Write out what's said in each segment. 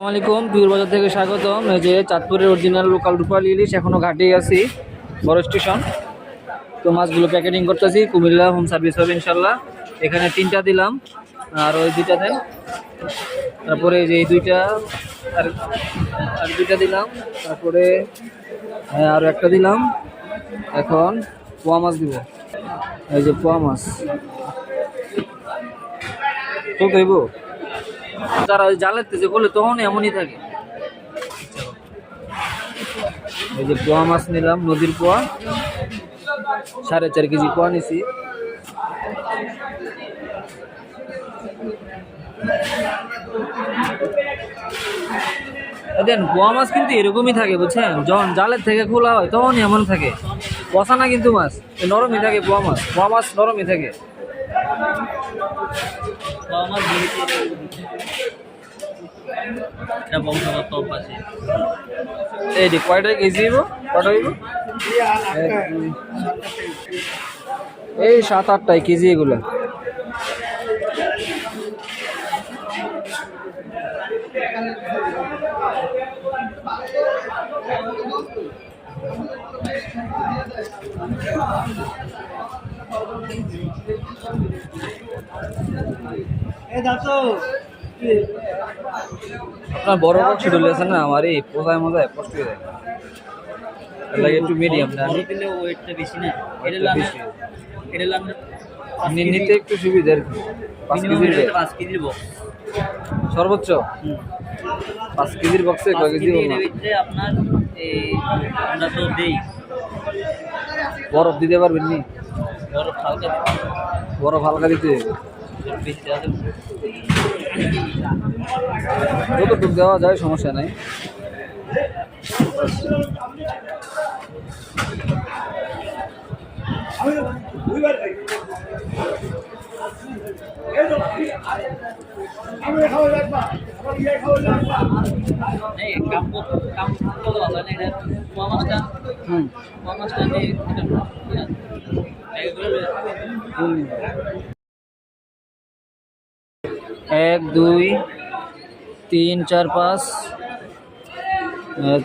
আসসালামাইকুম পিউর বাজার থেকে স্বাগতম। এই যে চাঁদপুরের অরিজিনাল লোকাল রূপালী ইলিশ এখনও ঘাটেই আছি, বড় স্টেশন তো মাছগুলো প্যাকেটিং করতেছি, কুমিল্লা হোম সার্ভিস হবে ইনশাল্লাহ। এখানে তিনটা দিলাম, আর ওই দুইটা দেন তারপরে এই যে এই দুইটা, আর আর দুইটা দিলাম, তারপরে হ্যাঁ আরও একটা দিলাম। এখন পোয়া মাছ দিব। এই যে পোয়া মাছ। তো দেব তারা ওই তেজে করলে তখন এমনই থাকে। এই যে পোয়া মাছ নিলাম, নদীর পোয়া। সাড়ে চার কেজি পোয়া নিছি। দেন, পোয়া মাছ কিন্তু এরকমই থাকে, বুঝছেন? যখন জালের থেকে খোলা হয় তখন এমন থাকে। পচা না কিন্তু মাছ নরমই থাকে পোয়া মাছ। পোয়া মাছ নরমই থাকে। এটা বংশগত আছে এই যে কয়টা কেজি হইব? কয়টা হইব? এই সাত আটটাই কেজি এগুলো। আপনার বড় বড় ছিল লেছেন না? আমার এই পোজায় মজায় কষ্ট হয়ে যায়। লাগে একটু মিডিয়াম না বড় দিলে ওয়েটটা বেশি না? এটা লাম এটা লাম নিতে একটু সুবিধা আর কি। পাঁচ কেজির। পাঁচ কেজির বক্স সর্বোচ্চ? পাঁচ কেজির বক্সে কয় কেজি আপনার এই আমরা তো দেই। বরফ দিতে পারবেন নি? বড় হালকা বরফ হালকা দিতে না। যতটুকু দেওয়া যায় সমস্যা নাই। হুম। এক, দুই, তিন, চার, পাঁচ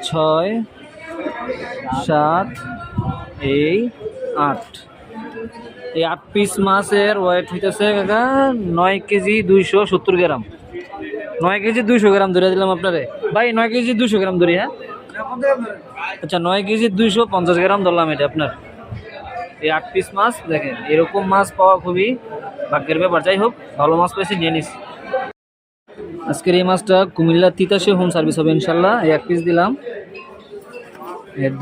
ছয়, সাত, এই, আট। এই আট পিস মাছের ওয়েট হইতেছে কাকা নয় কেজি দুইশো সত্তর গ্রাম। নয় কেজি দুইশো গ্রাম ধরে দিলাম আপনারে। ভাই, নয় কেজি দুইশো গ্রাম ধরি হ্যাঁ? আচ্ছা নয় কেজি দুইশো পঞ্চাশ গ্রাম ধরলাম এটা আপনার। এই আট পিস মাছ, দেখেন, এরকম মাছ পাওয়া খুবই ভাগ্যের ব্যাপার। যাই হোক, ভালো মাছ পেয়েছি, নিয়ে নিস আজকের এই মাছটা কুমিল্লা তিতাসে হোম সার্ভিস হবে, ইনশাল্লাহ। এক পিস দিলাম।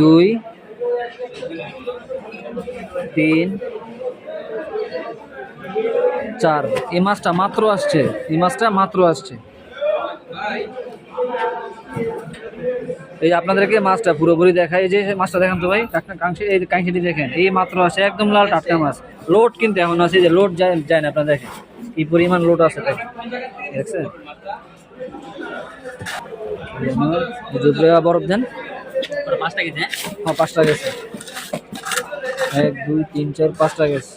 দুই, তিন, চার। এই মাছটা মাত্র আসছে, এই মাছটা মাত্র আসছে। এই আপনাদেরকে মাছটা পুরোপুরি এই যে মাছটা দেখেন তো ভাই কাংশি এই কাংশিটি দেখেন এই মাত্র আছে একদম লাল টাটকা মাছ। লোড কিন্তু এমন আছে যে লোড যায় যায় না আপনারা দেখেন কি পরিমাণ লোড আছে দেখেন দেখছেন? বরফ দেন। পাঁচটা কেজি হ্যাঁ? হ্যাঁ পাঁচটা গেছে। এক দুই তিন চার পাঁচটা গেছে।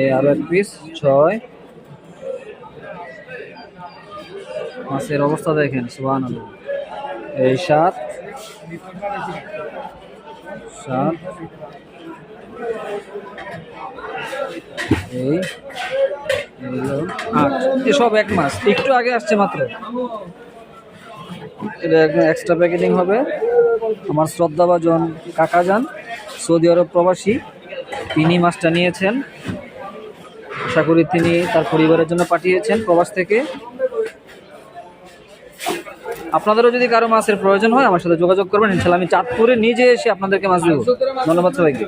এই আরও এক পিস ছয় মাছের অবস্থা দেখেন সুবান এই সাত সাত, এই এসব এক মাস, একটু আগে আসছে মাত্র। এটা এক্সট্রা প্যাকেটিং হবে। আমার শ্রদ্ধাভাজন কাকা যান, সৌদি আরব প্রবাসী, তিনি মাছটা নিয়েছেন। আশা করি তিনি তার পরিবারের জন্য পাঠিয়েছেন প্রবাস থেকে। আপনাদেরও যদি কারও মাছের প্রয়োজন হয়, আমার সাথে যোগাযোগ করবেন। ইনশাল্লাহ আমি চাঁদপুরে নিজে এসে আপনাদেরকে মাছ দেবো। ধন্যবাদ সবাইকে।